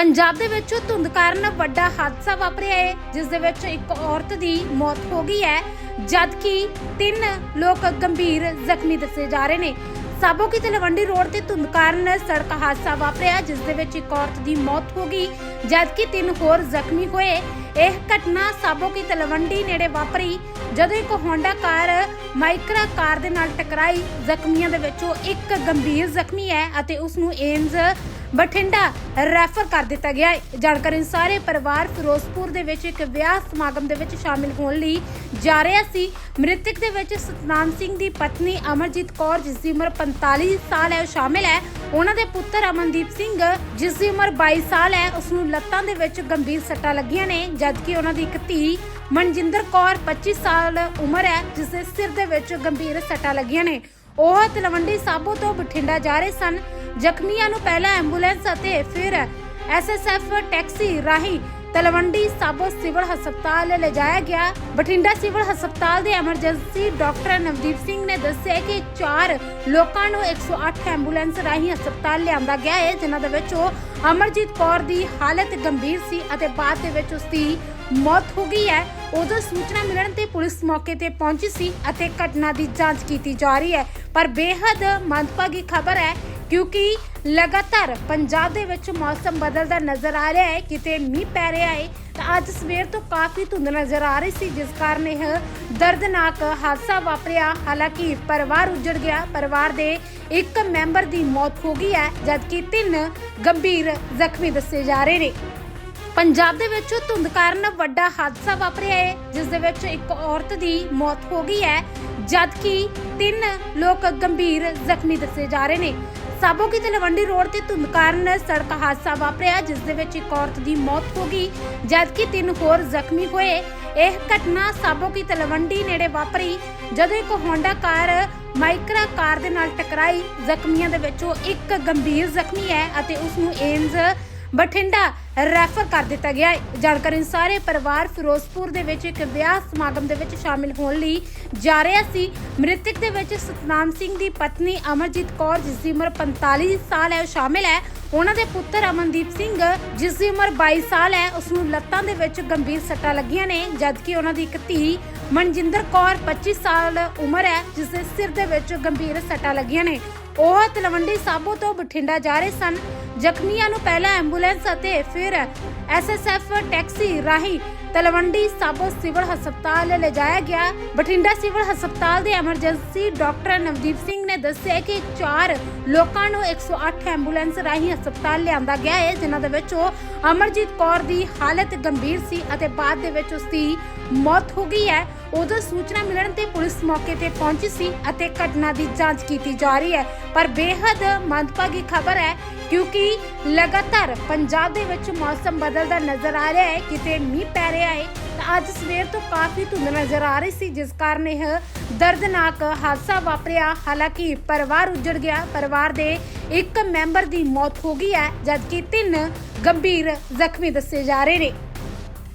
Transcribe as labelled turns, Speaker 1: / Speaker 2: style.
Speaker 1: ਪੰਜਾਬ ਦੇ ਵਿੱਚ ਧੁੰਦ ਕਾਰਨ ਵੱਡਾ ਹਾਦਸਾ ਵਾਪਰਿਆ ਹੈ, ਜਿਸ ਦੇ ਵਿੱਚ ਇੱਕ ਔਰਤ ਦੀ ਮੌਤ ਹੋ ਗਈ ਹੈ, ਜਦਕਿ ਤਿੰਨ ਲੋਕ ਗੰਭੀਰ ਜ਼ਖਮੀ ਦੱਸੇ ਜਾ ਰਹੇ ਨੇ। ਸਾਬੋ ਕੀ ਤਲਵੰਡੀ ਰੋਡ ਤੇ ਧੁੰਦ ਕਾਰਨ ਸੜਕ ਹਾਦਸਾ ਵਾਪਰਿਆ, ਜਿਸ ਦੇ ਵਿੱਚ ਇੱਕ ਔਰਤ ਦੀ ਮੌਤ ਹੋ ਗਈ। ਜਦਕਿ ਤਿੰਨ ਹੋਰ ਜ਼ਖਮੀ ਹੋਏ, ਇਹ ਘਟਨਾ ਸਾਬੋ ਕੀ ਤਲਵੰਡੀ ਨੇੜੇ ਵਾਪਰੀ, ਜਦੋਂ ਇੱਕ ਹੋਂਡਾ ਕਾਰ ਮਾਈਕਰਾ ਕਾਰ ਦੇ ਨਾਲ ਟਕਰਾਈ। ਜ਼ਖਮੀਆਂ ਦੇ ਵਿੱਚੋਂ ਇੱਕ ਗੰਭੀਰ ਜ਼ਖਮੀ ਹੈ ਅਤੇ ਉਸ ਨੂੰ ਏਮਜ਼ ਬਠਿੰਡਾ ਰੈਫਰ ਕਰ ਦਿੱਤਾ ਗਿਆ ਹੈ। ਜਾਣਕਾਰੀ ਅਨੁਸਾਰ ਇਹ ਪਰਿਵਾਰ ਫਿਰੋਜ਼ਪੁਰ ਦੇ ਵਿੱਚ ਇੱਕ ਵਿਆਹ ਸਮਾਗਮ ਦੇ ਵਿੱਚ ਸ਼ਾਮਿਲ ਹੋਣ ਲਈ ਜਾ ਰਿਹਾ ਸੀ। ਮ੍ਰਿਤਕ ਦੇ ਵਿੱਚ ਸਤਨਾਮ ਸਿੰਘ ਦੀ ਪਤਨੀ ਅਮਰਜੀਤ ਕੌਰ, ਜਿਸ ਦੀ ਉਮਰ 45 ਸਾਲ ਹੈ, ਉਹ ਸ਼ਾਮਿਲ ਹੈ। ਉਹਨਾਂ ਦੇ ਪੁੱਤਰ ਅਮਨਦੀਪ ਸਿੰਘ, ਜਿਸ ਦੀ ਉਮਰ 22 ਸਾਲ ਹੈ ਉਸ ਨੂੰ ਲੱਤਾਂ ਦੇ ਵਿੱਚ ਗੰਭੀਰ ਸੱਟਾਂ ਲੱਗੀਆਂ ਨੇ, ਜਦਕਿ ਉਹਨਾਂ ਦੀ ਇੱਕ ਧੀ ਮਨਜਿੰਦਰ ਕੌਰ 25 ਸਾਲ ਉਮਰ ਹੈ, ਜਿਸ ਦੇ ਸਿਰ ਦੇ ਵਿੱਚ ਗੰਭੀਰ ਸੱਟਾਂ ਲੱਗੀਆਂ ਨੇ। ਉਹ ਤਲਵੰਡੀ ਸਾਬੋ ਤੋਂ ਬਠਿੰਡਾ ਜਾ ਰਹੇ ਸਨ। ਜ਼ਖਮੀਆਂ ਨੂੰ ਪਹਿਲਾਂ ਐਂਬੂਲੈਂਸ ਅਤੇ ਫਿਰ ਐਸਐਸਐਫ ਟੈਕਸੀ ਰਾਹੀਂ ਤਲਵੰਡੀ ਸਾਬੋ ਸਿਵਲ ਹਸਪਤਾਲ ਲਿਜਾਇਆ ਗਿਆ। ਬਠਿੰਡਾ ਸਿਵਲ ਹਸਪਤਾਲ ਦੇ ਐਮਰਜੈਂਸੀ ਡਾਕਟਰ ਨਵਦੀਪ ਸਿੰਘ ਨੇ ਦੱਸਿਆ ਕਿ ਚਾਰ ਲੋਕਾਂ ਨੂੰ 108 ਐਂਬੂਲੈਂਸ ਰਾਹੀਂ ਹਸਪਤਾਲ ਲਿਆਂਦਾ ਗਿਆ ਹੈ, ਜਿਨ੍ਹਾਂ ਦੇ ਵਿੱਚੋਂ ਅਮਰਜੀਤ ਕੌਰ ਦੀ ਹਾਲਤ ਗੰਭੀਰ ਸੀ ਅਤੇ ਬਾਅਦ ਦੇ ਵਿੱਚ ਉਸ ਦੀ ਮੌਤ ਹੋ ਗਈ ਹੈ। ਉਦੋਂ ਸੂਚਨਾ ਮਿਲਣ ਤੇ ਪੁਲਿਸ ਮੌਕੇ ਤੇ ਪਹੁੰਚੀ ਸੀ ਅਤੇ ਘਟਨਾ ਦੀ ਜਾਂਚ ਕੀਤੀ ਜਾ ਰਹੀ ਹੈ। ਪਰ ਬੇहद ਮੰਦਭਾਗੀ ਖਬਰ ਹੈ, ਕਿਉਂਕਿ ਲਗਾਤਾਰ ਪੰਜਾਬ ਦੇ ਵਿੱਚ ਮੌਸਮ ਬਦਲਦਾ ਨਜ਼ਰ ਆ ਰਿਹਾ ਹੈ, ਕਿਤੇ ਮੀਂਹ ਪੈ ਰਿਹਾ ਹੈ, ਤਾਂ ਅੱਜ ਸਵੇਰ ਤੋਂ ਕਾਫੀ ਧੁੰਦ ਨਜ਼ਰ ਆ ਰਹੀ ਸੀ, ਜਿਸ ਕਾਰਨ ਇਹ ਦਰਦਨਾਕ ਹਾਦਸਾ ਵਾਪਰਿਆ। ਹਾਲਾਂਕਿ ਪਰਿਵਾਰ ਉੱਜੜ ਗਿਆ। ਪਰਿਵਾਰ ਦੇ ਇੱਕ ਮੈਂਬਰ ਦੀ ਮੌਤ ਹੋ ਗਈ ਹੈ, ਜਦਕਿ ਤਿੰਨ ਗੰਭੀਰ ਜ਼ਖਮੀ ਦੱਸੇ ਜਾ ਰਹੇ ਨੇ। ਪੰਜਾਬ ਦੇ ਵਿੱਚ ਧੁੰਦ ਕਾਰਨ ਵੱਡਾ ਹਾਦਸਾ ਵਾਪਰਿਆ ਹੈ, ਜਿਸ ਦੇ ਵਿੱਚ ਇੱਕ ਔਰਤ ਦੀ ਮੌਤ ਹੋ ਗਈ ਹੈ, ਜਦਕਿ ਤਿੰਨ ਲੋਕ ਗੰਭੀਰ ਜ਼ਖਮੀ ਦੱਸੇ ਜਾ ਰਹੇ ਨੇ। ਸਾਬੋ ਕੀ ਤਲਵੰਡੀ ਰੋਡ ਤੇ ਧੁੰਦ ਕਾਰਨ ਸੜਕ ਹਾਦਸਾ ਵਾਪਰਿਆ, ਜਿਸ ਦੇ ਵਿੱਚ ਇੱਕ ਔਰਤ ਦੀ ਮੌਤ ਹੋ ਗਈ, ਜਦਕਿ ਤਿੰਨ ਹੋਰ ਜ਼ਖਮੀ ਹੋਏ। ਇਹ ਘਟਨਾ ਸਾਬੋਕੀ ਤਲਵੰਡੀ ਨੇੜੇ ਵਾਪਰੀ, ਜਦੋਂ ਇੱਕ ਹੋਂਡਾ ਕਾਰ ਮਾਈਕਰਾ ਕਾਰ ਦੇ ਨਾਲ ਟਕਰਾਈ। ਜ਼ਖਮੀਆਂ ਦੇ ਵਿੱਚੋਂ ਇੱਕ ਗੰਭੀਰ ਜ਼ਖਮੀ ਹੈ ਅਤੇ ਉਸ ਨੂੰ ਏਮਜ਼ ਬਠਿੰਡਾ ਰੈਫਰ ਕਰ ਦਿੱਤਾ ਗਿਆ। ਹੈ ਜਾਣਕਾਰੀ ਅਨੁਸਾਰ ਇਹ ਪਰਿਵਾਰ ਫਿਰੋਜ਼ਪੁਰ ਦੇ ਵਿੱਚ ਇੱਕ ਵਿਆਹ ਸਮਾਗਮ ਦੇ ਵਿੱਚ ਸ਼ਾਮਿਲ ਹੋਣ ਲਈ ਜਾ ਰਿਹਾ ਸੀ। ਮ੍ਰਿਤਕ ਦੇ ਵਿੱਚ ਸਤਨਾਮ ਸਿੰਘ ਦੀ ਪਤਨੀ ਅਮਰਜੀਤ ਕੌਰ, ਜਿਸ ਦੀ ਉਮਰ 45 ਸਾਲ ਹੈ, ਉਹ ਸ਼ਾਮਿਲ ਹੈ। ਉਹਨਾਂ ਦੇ ਪੁੱਤਰ ਅਮਨਦੀਪ ਸਿੰਘ, ਜਿਸ ਦੀ ਉਮਰ 22 ਸਾਲ ਹੈ, ਉਸ ਨੂੰ ਲੱਤਾਂ ਦੇ ਵਿੱਚ ਗੰਭੀਰ ਸੱਟਾਂ ਲੱਗੀਆਂ ਨੇ, ਜਦਕਿ ਉਹਨਾਂ ਦੀ ਇੱਕ ਧੀ ਮਨਜਿੰਦਰ ਕੌਰ 25 ਸਾਲ ਉਮਰ ਹੈ, ਜਿਸ ਦੇ ਸਿਰ ਦੇ ਵਿੱਚ ਗੰਭੀਰ ਸੱਟਾਂ ਲੱਗੀਆਂ ਨੇ। ਉਹ ਤਲਵੰਡੀ ਸਾਬੋ ਤੋਂ ਬਠਿੰਡਾ ਜਾ ਰਹੇ ਸਨ। ਜ਼ਖਮੀਆਂ ਨੂੰ ਪਹਿਲਾਂ ਐਂਬੂਲੈਂਸ ਅਤੇ ਫਿਰ ਐਸਐਸਐਫ ਟੈਕਸੀ ਰਾਹੀਂ ਤਲਵੰਡੀ ਸਾਬੋ ਸਿਵਲ ਹਸਪਤਾਲ ਲਿਜਾਇਆ ਗਿਆ। ਬਠਿੰਡਾ ਸਿਵਲ ਹਸਪਤਾਲ ਦੇ ਐਮਰਜੈਂਸੀ ਡਾਕਟਰ ਨਵਦੀਪ ਸਿੰਘ ਨੇ ਦੱਸਿਆ ਕਿ ਚਾਰ ਲੋਕਾਂ ਨੂੰ 108 ਐਂਬੂਲੈਂਸ ਰਾਹੀਂ ਹਸਪਤਾਲ ਲਿਆਂਦਾ ਗਿਆ ਹੈ, ਜਿਨ੍ਹਾਂ ਦੇ ਵਿੱਚੋਂ ਅਮਰਜੀਤ ਕੌਰ ਦੀ ਹਾਲਤ ਗੰਭੀਰ ਸੀ ਅਤੇ ਬਾਅਦ ਦੇ ਵਿੱਚ ਉਸ ਦੀ ਮੌਤ ਹੋ ਗਈ ਹੈ। ਉਦੋਂ ਸੂਚਨਾ ਮਿਲਣ ਤੇ ਪੁਲਿਸ ਮੌਕੇ ਤੇ ਪਹੁੰਚੀ ਸੀ ਅਤੇ ਘਟਨਾ ਦੀ ਜਾਂਚ ਕੀਤੀ ਜਾ ਰਹੀ ਹੈ। ਪਰ ਬੇहद ਮੰਦਭਾਗੀ ਖਬਰ ਹੈ ਕਿਉਂਕਿ ਲਗਾਤਾਰ ਪੰਜਾਬ ਦੇ ਵਿੱਚ ਮੌਸਮ ਬਦਲਦਾ ਨਜ਼ਰ ਆ ਰਿਹਾ ਹੈ। ਕਿਤੇ ਮੀਂਹ ਪੈ ਰਿਹਾ ਹੈ ਤਾਂ ਅੱਜ ਸਵੇਰ ਤੋਂ ਕਾਫੀ ਧੁੰਦ ਨਜ਼ਰ ਆ ਰਹੀ ਸੀ, ਜਿਸ ਕਾਰਨ ਇਹ ਦਰਦਨਾਕ ਹਾਦਸਾ ਵਾਪਰਿਆ। ਹਾਲਾਂਕਿ ਪਰਿਵਾਰ ਉੱਜੜ ਗਿਆ। ਪਰਿਵਾਰ ਦੇ ਇੱਕ ਮੈਂਬਰ ਦੀ ਮੌਤ ਹੋ ਗਈ ਹੈ, ਜਦਕਿ ਤਿੰਨ ਗੰਭੀਰ ਜ਼ਖਮੀ ਦੱਸੇ ਜਾ ਰਹੇ ਨੇ।